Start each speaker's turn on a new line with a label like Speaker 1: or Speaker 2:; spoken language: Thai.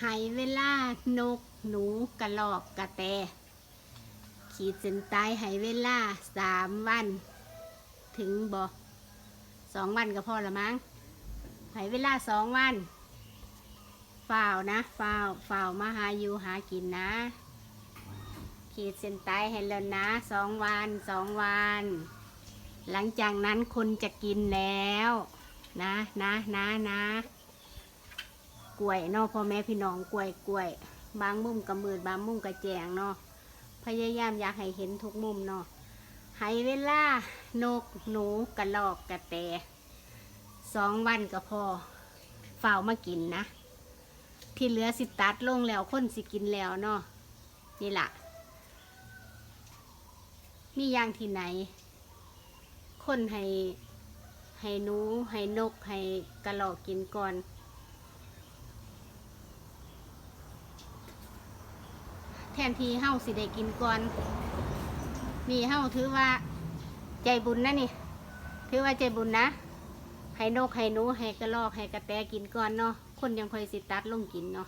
Speaker 1: ให้เวลานกหนูกระรอกกระแต ขีดเส้นใต้ให้เวลาสามวัน ถึงบอสองวันก็พอละมั้งให้เวลาสองวันฝ่าวนะฝ่าวฝ่าวมาหาอยู่หากินนะ ขีดเส้นใต้ให้แล้วนะสองวันสองวัน หลังจากนั้นคนจะกินแล้ว นะนะนะนะ กล้วยเนาะพ่อแม่พี่น้องกล้วยกล้วย บางมุมกับมืดบางมุมกับแจงเนาะพยายามอยากให้เห็นทุกมุมเนาะให้เวลานกหนูกระลอกกระแตสองวันก็พอเฝ้ามากินนะ ที่เหลือสิตัดลงแล้วคนสิกินแล้วเนาะนี่ละมีอย่างที่ไหน คนให้ให้หนูให้นกให้กระรอกกินก่อน แทนที่เฮาสิได้กินก่อน นี่เฮาถือว่าใจบุญนะนี่ ถือว่าใจบุญนะ ให้นกให้หนูให้กระรอกให้กระแตกินก่อนเนาะ คนยังคอยสิตัดลงกินเนาะ